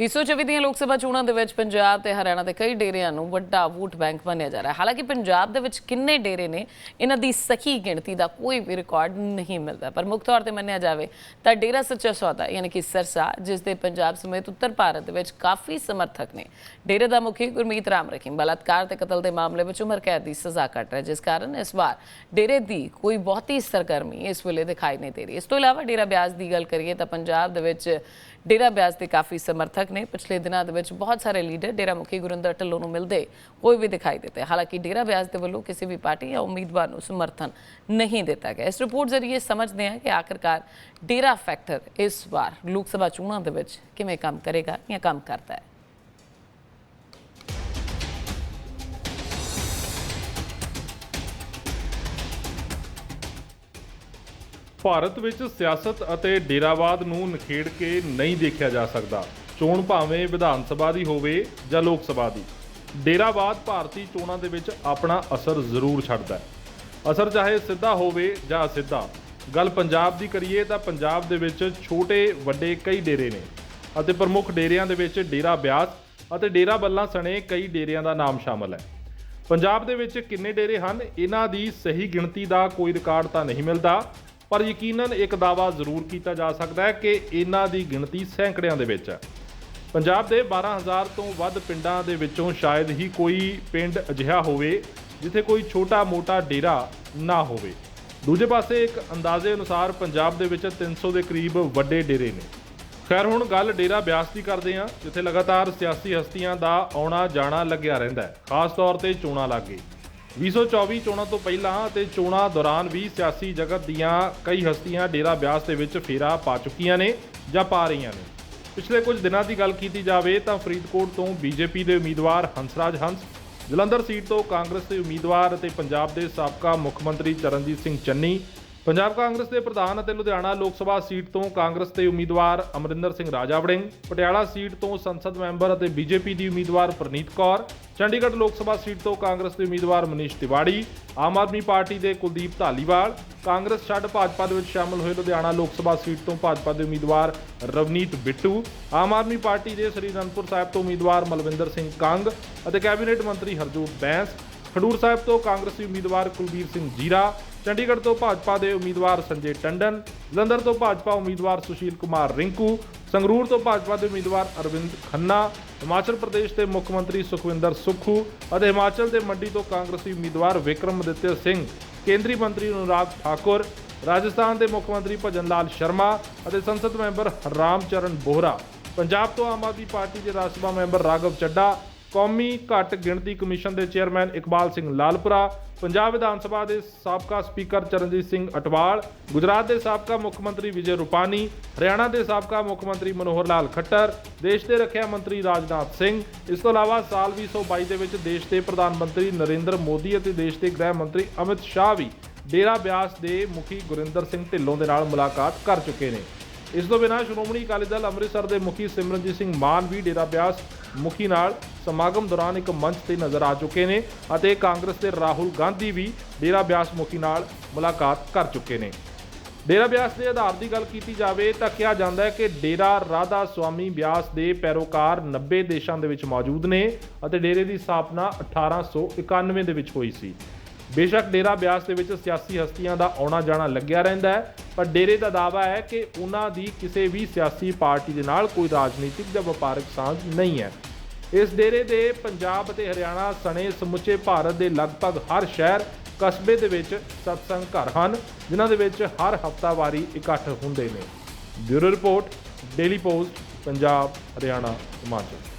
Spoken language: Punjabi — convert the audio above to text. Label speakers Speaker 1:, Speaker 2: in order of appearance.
Speaker 1: 2024 ਦੀਆਂ ਲੋਕ ਸਭਾ ਚੋਣਾਂ ਦੇ ਵਿੱਚ ਪੰਜਾਬ ਤੇ ਹਰਿਆਣਾ ਦੇ ਕਈ ਡੇਰਿਆਂ ਨੂੰ ਵੱਡਾ ਵੋਟ ਬੈਂਕ ਮੰਨਿਆ ਜਾ ਰਿਹਾ ਹੈ। ਹਾਲਾਂਕਿ ਪੰਜਾਬ ਦੇ ਵਿੱਚ ਕਿੰਨੇ ਡੇਰੇ ਨੇ, ਇਹਨਾਂ ਦੀ ਸਹੀ ਗਿਣਤੀ ਦਾ ਕੋਈ ਵੀ ਰਿਕਾਰਡ ਨਹੀਂ ਮਿਲਦਾ। ਪਰ ਮੁੱਖ ਤੌਰ ਤੇ ਮੰਨਿਆ ਜਾਵੇ ਤਾਂ ਡੇਰਾ ਸੱਚਾ ਸੌਦਾ, ਯਾਨੀ ਕਿ ਸਰਸਾ, ਜਿਸ ਦੇ ਪੰਜਾਬ ਸਮੇਤ ਉੱਤਰ ਭਾਰਤ ਦੇ ਵਿੱਚ ਕਾਫੀ ਸਮਰਥਕ ਨੇ। ਡੇਰੇ ਦਾ ਮੁਖੀ ਗੁਰਮੀਤ ਰਾਮ ਰਖੀਮ, ਬਲਾਤਕਾਰ ਤੇ ਕਤਲ ਦੇ ਮਾਮਲੇ ਵਿੱਚ ਉਮਰ ਕੈਦ ਦੀ ਸਜ਼ਾ ਕੱਟ ਰਿਹਾ, ਜਿਸ ਕਾਰਨ ਇਸ ਵਾਰ ਡੇਰੇ ਦੀ ਕੋਈ ਬਹੁਤੀ ਸਰਗਰਮੀ ਇਸ ਵੇਲੇ ਦਿਖਾਈ ਨਹੀਂ ਦੇ ਰਹੀ। ਇਸ ਤੋਂ ਇਲਾਵਾ ਡੇਰਾ ਬਿਆਸ ਦੀ ਗੱਲ ਕਰੀਏ ਤਾਂ ਪੰਜਾਬ ਦੇ ਵਿੱਚ ਡੇਰਾ ਬਿਆਸ ਦੇ ਕਾਫੀ ਸਮਰਥਕ ਨੇ ਪਿਛਲੇ ਦਿਨਾਂ ਦੇ ਵਿੱਚ ਬਹੁਤ ਸਾਰੇ ਲੀਡਰ ਡੇਰਾ ਮੁਖੀ ਗੁਰਿੰਦਰ ਢਿੱਲੋਂ ਨੂੰ ਮਿਲਦੇ ਕੋਈ ਵੀ ਦਿਖਾਈ ਦਿੱਤੇ। ਹਾਲਾਂਕਿ ਡੇਰਾ ਬਿਆਸ ਦੇ ਵੱਲੋਂ ਕਿਸੇ ਵੀ ਪਾਰਟੀ ਜਾਂ ਉਮੀਦਵਾਰ ਨੂੰ ਸਮਰਥਨ ਨਹੀਂ ਦਿੱਤਾ ਗਿਆ। ਇਸ ਰਿਪੋਰਟ ਜ਼ਰੀਏ ਸਮਝਦੇ ਹਾਂ ਕਿ ਆਖਰਕਾਰ ਡੇਰਾ ਫੈਕਟਰ ਇਸ ਵਾਰ ਲੋਕ ਸਭਾ ਚੋਣਾਂ ਦੇ ਵਿੱਚ ਕਿਵੇਂ ਕੰਮ ਕਰੇਗਾ, ਜਾਂ ਕੰਮ ਕਰਦਾ ਹੈ।
Speaker 2: ਭਾਰਤ ਵਿੱਚ ਸਿਆਸਤ ਅਤੇ ਡੇਰਾਵਾਦ ਨੂੰ ਨਖੇੜ ਕੇ ਨਹੀਂ ਦੇਖਿਆ ਜਾ ਸਕਦਾ। ਚੋਣ ਭਾਵੇਂ ਵਿਧਾਨ ਸਭਾ ਦੀ ਹੋਵੇ ਜਾਂ ਲੋਕ ਸਭਾ ਦੀ। ਡੇਰਾਵਾਦ ਭਾਰਤੀ ਚੋਣਾਂ ਦੇ ਵਿੱਚ ਆਪਣਾ ਅਸਰ ਜ਼ਰੂਰ ਛੱਡਦਾ ਹੈ। ਅਸਰ ਚਾਹੇ ਸਿੱਧਾ ਹੋਵੇ ਜਾਂ ਅਸਿੱਧਾ, ਗੱਲ ਪੰਜਾਬ ਦੀ ਕਰੀਏ ਤਾਂ ਪੰਜਾਬ ਦੇ ਵਿੱਚ ਛੋਟੇ, ਵੱਡੇ ਕਈ ਡੇਰੇ ਨੇ ਅਤੇ ਪ੍ਰਮੁੱਖ ਡੇਰਿਆਂ ਦੇ ਵਿੱਚ ਡੇਰਾ ਬਿਆਸ ਅਤੇ ਡੇਰਾ ਬੱਲਾ ਸਣੇ ਕਈ ਡੇਰਿਆਂ ਦਾ ਨਾਮ ਸ਼ਾਮਲ ਹੈ। ਪੰਜਾਬ ਦੇ ਵਿੱਚ ਕਿੰਨੇ ਡੇਰੇ ਹਨ, ਇਹਨਾਂ ਦੀ ਸਹੀ ਗਿਣਤੀ ਦਾ ਕੋਈ ਰਿਕਾਰਡ ਤਾਂ ਨਹੀਂ ਮਿਲਦਾ, ਪਰ ਯਕੀਨਨ ਇੱਕ ਦਾਅਵਾ ਜ਼ਰੂਰ ਕੀਤਾ ਜਾ ਸਕਦਾ ਹੈ ਕਿ ਇਹਨਾਂ ਦੀ ਗਿਣਤੀ ਸੈਂਕੜਿਆਂ ਦੇ ਵਿੱਚ ਹੈ। ਪੰਜਾਬ ਦੇ 12000 ਤੋਂ ਵੱਧ ਪਿੰਡਾਂ ਦੇ ਵਿੱਚੋਂ ਸ਼ਾਇਦ ਹੀ ਕੋਈ ਪਿੰਡ ਅਜਿਹਾ ਹੋਵੇ ਜਿੱਥੇ ਕੋਈ ਛੋਟਾ-ਮੋਟਾ ਡੇਰਾ ਨਾ ਹੋਵੇ। ਦੂਜੇ ਪਾਸੇ ਇੱਕ ਅੰਦਾਜ਼ੇ ਅਨੁਸਾਰ ਪੰਜਾਬ ਦੇ ਵਿੱਚ 300 ਦੇ ਕਰੀਬ ਵੱਡੇ ਡੇਰੇ ਨੇ। ਖੈਰ, ਹੁਣ ਗੱਲ ਡੇਰਾ ਬਿਆਸ ਦੀ ਕਰਦੇ ਹਾਂ, ਜਿੱਥੇ ਲਗਾਤਾਰ ਸਿਆਸੀ ਹਸਤੀਆਂ ਦਾ ਆਉਣਾ ਜਾਣਾ ਲੱਗਿਆ ਰਹਿੰਦਾ ਹੈ, ਖਾਸ ਤੌਰ ਤੇ ਚੋਣਾਂ ਲੱਗੇ। 2024 ਚੋਣਾਂ ਤੋਂ ਪਹਿਲਾਂ ਅਤੇ ਚੋਣਾਂ ਦੌਰਾਨ ਵੀ ਸਿਆਸੀ ਜਗਤ ਦੀਆਂ ਕਈ ਹਸਤੀਆਂ ਡੇਰਾ ਬਿਆਸ ਦੇ ਵਿੱਚ ਫੇਰਾ ਪਾ ਚੁੱਕੀਆਂ ਨੇ ਜਾਂ ਪਾ ਰਹੀਆਂ ਨੇ। ਪਿਛਲੇ ਕੁਝ ਦਿਨਾਂ ਦੀ ਗੱਲ ਕੀਤੀ ਜਾਵੇ ਤਾਂ ਫਰੀਦਕੋਟ ਤੋਂ ਬੀਜੇਪੀ ਦੇ ਉਮੀਦਵਾਰ ਹੰਸਰਾਜ ਹੰਸ, ਜਲੰਧਰ ਸੀਟ ਤੋਂ ਕਾਂਗਰਸ ਦੇ ਉਮੀਦਵਾਰ ਅਤੇ ਪੰਜਾਬ ਦੇ ਸਾਬਕਾ ਮੁੱਖ ਮੰਤਰੀ ਚਰਨਜੀਤ ਸਿੰਘ ਚੰਨੀ ਪੰਜਾਬ ਕਾਂਗਰਸ ਦੇ ਪ੍ਰਧਾਨ ਅਤੇ ਲੁਧਿਆਣਾ ਲੋਕ ਸਭਾ ਸੀਟ ਤੋਂ ਕਾਂਗਰਸ ਦੇ ਉਮੀਦਵਾਰ ਅਮਰਿੰਦਰ ਸਿੰਘ ਰਾਜਾ ਵੜਿੰਗ ਪਟਿਆਲਾ ਸੀਟ ਤੋਂ ਸੰਸਦ ਮੈਂਬਰ ਅਤੇ ਬੀਜੇਪੀ ਦੀ ਉਮੀਦਵਾਰ ਪ੍ਰਨੀਤ ਕੌਰ, ਚੰਡੀਗੜ੍ਹ ਲੋਕ ਸਭਾ ਸੀਟ ਤੋਂ ਕਾਂਗਰਸ ਦੇ ਉਮੀਦਵਾਰ ਮਨੀਸ਼ ਤਿਵਾੜੀ, ਆਮ ਆਦਮੀ ਪਾਰਟੀ ਦੇ ਕੁਲਦੀਪ ਧਾਲੀਵਾਲ, ਕਾਂਗਰਸ ਛੱਡ ਭਾਜਪਾ ਦੇ ਵਿੱਚ ਸ਼ਾਮਲ ਹੋਏ ਲੁਧਿਆਣਾ ਲੋਕ ਸਭਾ ਸੀਟ ਤੋਂ ਭਾਜਪਾ ਦੇ ਉਮੀਦਵਾਰ ਰਵਨੀਤ ਬਿੱਟੂ, ਆਮ ਆਦਮੀ ਪਾਰਟੀ ਦੇ ਸ੍ਰੀ ਅਨੰਦਪੁਰ ਸਾਹਿਬ ਤੋਂ ਉਮੀਦਵਾਰ ਮਲਵਿੰਦਰ ਸਿੰਘ ਕੰਗ ਅਤੇ ਕੈਬਨਿਟ ਮੰਤਰੀ ਹਰਜੋਤ ਬੈਂਸ, ਖਡੂਰ ਸਾਹਿਬ ਤੋਂ ਕਾਂਗਰਸੀ ਉਮੀਦਵਾਰ ਕੁਲਬੀਰ ਸਿੰਘ ਜੀਰਾ ਚੰਡੀਗੜ੍ਹ ਤੋਂ ਭਾਜਪਾ ਦੇ ਉਮੀਦਵਾਰ ਸੰਜੇ ਟੰਡਨ ਜਲੰਧਰ ਤੋਂ ਭਾਜਪਾ ਉਮੀਦਵਾਰ ਸੁਸ਼ੀਲ ਕੁਮਾਰ ਰਿੰਕੂ, ਸੰਗਰੂਰ ਤੋਂ ਭਾਜਪਾ ਦੇ ਉਮੀਦਵਾਰ ਅਰਵਿੰਦ ਖੰਨਾ, ਹਿਮਾਚਲ ਪ੍ਰਦੇਸ਼ ਦੇ ਮੁੱਖ ਮੰਤਰੀ ਸੁਖਵਿੰਦਰ ਸੁੱਖੂ ਅਤੇ ਹਿਮਾਚਲ ਦੇ ਮੰਡੀ ਤੋਂ ਕਾਂਗਰਸੀ ਉਮੀਦਵਾਰ ਵਿਕਰਮਦਿੱਤਿਆ ਸਿੰਘ, ਕੇਂਦਰੀ ਮੰਤਰੀ ਅਨੁਰਾਗ ਠਾਕੁਰ, ਰਾਜਸਥਾਨ ਦੇ ਮੁੱਖ ਮੰਤਰੀ ਭਜਨ ਲਾਲ ਸ਼ਰਮਾ ਅਤੇ ਸੰਸਦ ਮੈਂਬਰ ਰਾਮ ਚਰਨ ਬੋਹਰਾ। ਪੰਜਾਬ ਤੋਂ ਆਮ ਆਦਮੀ ਪਾਰਟੀ ਦੇ ਰਾਜ ਸਭਾ ਮੈਂਬਰ ਰਾਘਵ ਚੱਡਾ ਕੌਮੀ ਘੱਟ ਗਿਣਤੀ ਕਮਿਸ਼ਨ ਦੇ ਚੇਅਰਮੈਨ ਇਕਬਾਲ ਸਿੰਘ ਲਾਲਪੁਰਾ, ਪੰਜਾਬ ਵਿਧਾਨ ਸਭਾ ਦੇ ਸਾਬਕਾ ਸਪੀਕਰ ਚਰਨਜੀਤ ਸਿੰਘ ਅਟਵਾਲ, ਗੁਜਰਾਤ ਦੇ ਸਾਬਕਾ ਮੁੱਖ ਮੰਤਰੀ ਵਿਜੇ ਰੂਪਾਨੀ, ਹਰਿਆਣਾ ਦੇ ਸਾਬਕਾ ਮੁੱਖ ਮੰਤਰੀ ਮਨੋਹਰ ਲਾਲ ਖੱਟਰ, ਦੇਸ਼ ਦੇ ਰੱਖਿਆ ਮੰਤਰੀ ਰਾਜਨਾਥ ਸਿੰਘ। ਇਸ ਤੋਂ ਇਲਾਵਾ ਸਾਲ 2022 ਦੇ ਵਿੱਚ ਦੇਸ਼ ਦੇ ਪ੍ਰਧਾਨ ਮੰਤਰੀ ਨਰਿੰਦਰ ਮੋਦੀ ਅਤੇ ਦੇਸ਼ ਦੇ ਗ੍ਰਹਿ ਮੰਤਰੀ ਅਮਿਤ ਸ਼ਾਹ ਵੀ ਡੇਰਾ ਬਿਆਸ ਦੇ ਮੁਖੀ ਗੁਰਿੰਦਰ ਸਿੰਘ ਢਿੱਲੋਂ ਦੇ ਨਾਲ ਮੁਲਾਕਾਤ ਕਰ ਚੁੱਕੇ ਨੇ। ਇਸ ਤੋਂ ਬਿਨਾਂ ਸ਼੍ਰੋਮਣੀ ਅਕਾਲੀ ਦਲ ਅੰਮ੍ਰਿਤਸਰ ਦੇ ਮੁਖੀ ਸਿਮਰਨਜੀਤ ਸਿੰਘ ਮਾਨ ਵੀ ਡੇਰਾ ਬਿਆਸ ਮੁਖੀ ਨਾਲ ਸਮਾਗਮ ਦੌਰਾਨ ਇੱਕ ਮੰਚ ਤੇ ਨਜ਼ਰ ਆ ਚੁੱਕੇ ਨੇ ਅਤੇ ਕਾਂਗਰਸ ਦੇ ਰਾਹੁਲ ਗਾਂਧੀ ਵੀ ਡੇਰਾ ਬਿਆਸ ਮੁਖੀ ਨਾਲ ਮੁਲਾਕਾਤ ਕਰ ਚੁੱਕੇ ਨੇ। ਡੇਰਾ ਬਿਆਸ ਦੇ ਆਧਾਰ ਦੀ ਗੱਲ ਕੀਤੀ ਜਾਵੇ ਤਾਂ ਕਿਹਾ ਜਾਂਦਾ ਹੈ ਕਿ ਡੇਰਾ ਰਾਧਾ ਸੁਆਮੀ ਬਿਆਸ ਦੇ ਪੈਰੋਕਾਰ 90 ਦੇਸ਼ਾਂ ਦੇ ਵਿੱਚ ਮੌਜੂਦ ਨੇ ਅਤੇ ਡੇਰੇ ਦੀ ਸਥਾਪਨਾ 1891 ਦੇ ਵਿੱਚ ਹੋਈ ਸੀ। ਬੇਸ਼ੱਕ ਡੇਰਾ ਬਿਆਸ ਦੇ ਵਿੱਚ ਸਿਆਸੀ ਹਸਤੀਆਂ ਦਾ ਆਉਣਾ ਜਾਣਾ ਲੱਗਿਆ ਰਹਿੰਦਾ ਹੈ, ਪਰ ਡੇਰੇ ਦਾ ਦਾਅਵਾ ਹੈ ਕਿ ਉਹਨਾਂ ਦੀ ਕਿਸੇ ਵੀ ਸਿਆਸੀ ਪਾਰਟੀ ਦੇ ਨਾਲ ਕੋਈ ਰਾਜਨੀਤਿਕ ਜਾਂ ਵਪਾਰਕ ਸਾਂਝ ਨਹੀਂ ਹੈ। ਇਸ ਡੇਰੇ ਦੇ ਪੰਜਾਬ ਅਤੇ ਹਰਿਆਣਾ ਸਣੇ ਸਮੁੱਚੇ ਭਾਰਤ ਦੇ ਲਗਭਗ ਹਰ ਸ਼ਹਿਰ, ਕਸਬੇ ਦੇ ਵਿੱਚ ਸਤਸੰਗ ਘਰ ਹਨ, ਜਿਨ੍ਹਾਂ ਦੇ ਵਿੱਚ ਹਰ ਹਫ਼ਤਾਵਾਰੀ ਇਕੱਠ ਹੁੰਦੇ ਨੇ। Bureau report, Daily Post, Punjab, Haryana, Himachal.